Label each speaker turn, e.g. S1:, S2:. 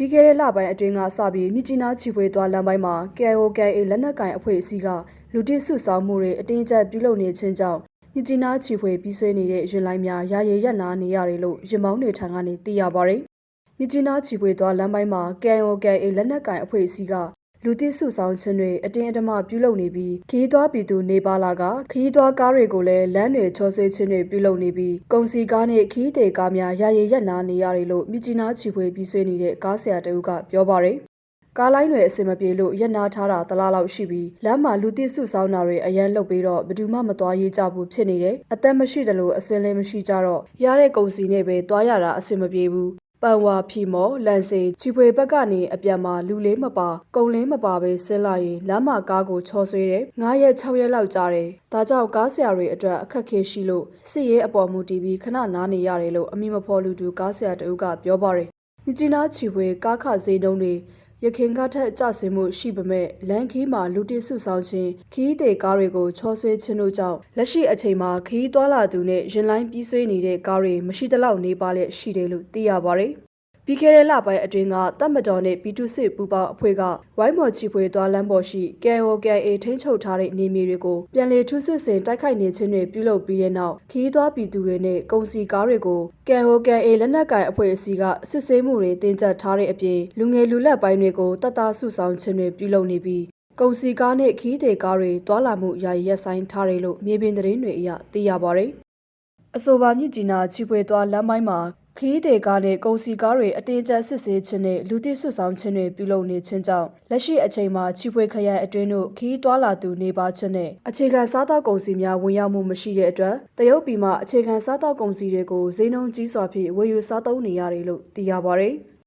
S1: ပြီးခဲ့တဲ့လပိုင်းအတွင်းကစပြီးမြစ်ကြီးနားချီဖွေသွားလမ်းပိုင်းမှာ KIO/KIA လက်နက်ကိုင်အဖွဲ့အစည်းကလူတစ်စုဆောင်းမှုတွေအတင်းအကျပ်ပြုလုပ်နေခြင်းကြောင့်မြစ်ကြီးနားချီဖွေပြီးဆွေးနေတဲ့ရင်လိုင်းများရာရည်ရက်နာနေရတယ်လို့ရင်မောင်းနေထံကနေသိရပါဗျ။မြစ်ကြီးနားချီဖွေသွားလမ်းပိုင်းမှာ KIO/KIA လက်နက်ကိုင်အဖွဲ့အစည်းက လူတစ်စုဆောင်းခြင်းတွေအတင်းအဓမ္မပြုလုပ်နေပြီးခီးသွွားပြည်သူနေပါလာကခီးသွွားကားတွေကိုလည်းလမ်းတွေချောဆွေးခြင်းတွေပြုလုပ်နေပြီးကုန်စီကားနဲ့ခီးတဲ့ကားများရာရည်ရက်နာနေရတယ်လို့မြစ်ကြီးနားချီဖွေပြီးဆွေးနေတဲ့ကားဆရာတဦးကပြောပါရယ်ကားလိုင်းတွေအစင်မပြေလို့ရက်နာထားတာတလားလောက်ရှိပြီးလမ်းမှာလူတိစုဆောင်းတာတွေအရန်လုပ်ပြီးတော့ဘယ်သူမှမသွားရေးကြဘူးဖြစ်နေတယ်အသက်မရှိတယ်လို့အစင်လည်းမရှိကြတော့ရတဲ့ကုန်စီနဲ့ပဲသွားရတာအစင်မပြေဘူး ပန်ဝါဖီမော်လန်စေချီဖွေဘက်ကနေအပြန်မှာလူလေးမပါကုံလေးမပါပဲဆင်းလာရင်လမ်းမကားကိုချော်ဆွေးတယ်9ရက်6ရက်လောက်ကြာတယ်ဒါကြောင့်ကားဆရာတွေအတွက်အခက်ခဲရှိလို့စစ်ရေးအပေါ်မူတည်ပြီးခဏနားနေရတယ်လို့အမိမဖော်လူတူကားဆရာတဦးကပြောပါတယ်မြကြီးနားချီဖွေကားခဈေးတုံးတွေ ရခင်ကထက်ကြဆင်မှုရှိပေမဲ့လန်ခီးမှာလူတစ်စုဆောင်ခြင်းခီးတဲ့ကားတွေကိုချောဆွဲခြင်းတို့ကြောင့်လက်ရှိအချိန်မှာခီးသွားလာသူနဲ့ရင်လိုင်းပြီးဆွေးနေတဲ့ကားတွေမရှိသလောက်နေပါလက်ရှိတယ်လို့သိရပါတယ် ပြီးခဲ့တဲ့လပိုင်းအတွင်းကတပ်မတော်နဲ့ပြည်သူ့စစ်ပူးပေါင်းအဖွဲ့ကဝိုင်းမော်ချီဖွေသွားလမ်းပေါ်ရှိ KOKA ထိန်းချုပ်ထားတဲ့နေမြေတွေကိုပြန်လည်ထုစစ်ဆင်တိုက်ခိုက်နေခြင်းတွေပြုလုပ်ပြီးတဲ့နောက်ခီးသွားပြည်သူတွေနဲ့ကုန်စည်ကားတွေကို KOKA လက်နက်ကိုင်အဖွဲ့အစည်းကစစ်ဆေးမှုတွေတင်ကြပ်ထားတဲ့အပြင်လူငယ်လူလက်ပိုင်းတွေကိုတပ်သားစုဆောင်ခြင်းတွေပြုလုပ်နေပြီးကုန်စီကားနဲ့ခီးတဲ့ကားတွေတွာလာမှုယာယီရပ်ဆိုင်ထားတယ်လို့မြေပြင်သတင်းတွေအရသိရပါဗျ။အဆိုပါမြစ်ကြီးနားချီဖွေသွားလမ်းပိုင်းမှာ ခီးတဲ့ကားနဲ့ကုန်စီကားတွေအတင်းကျပ်စစ်ဆေးခြင်းနဲ့လူတိဆွဆောင်ခြင်းတွေပြုလုပ်နေခြင်းကြောင့်လက်ရှိအချိန်မှာချီဖွေခရိုင်အတွင်းတို့ခီးတွာလာသူနေပါခြင်းနဲ့အခြေခံစားသောက်ကုန်စီများဝင်ရောက်မှုမရှိတဲ့အတွက်တရုတ်ပြည်မှာအခြေခံစားသောက်ကုန်စီတွေကိုဈေးနှုန်းကြီးစွာဖြင့်ဝယ်ယူစားသုံးနေရတယ်လို့သိရပါဗျ။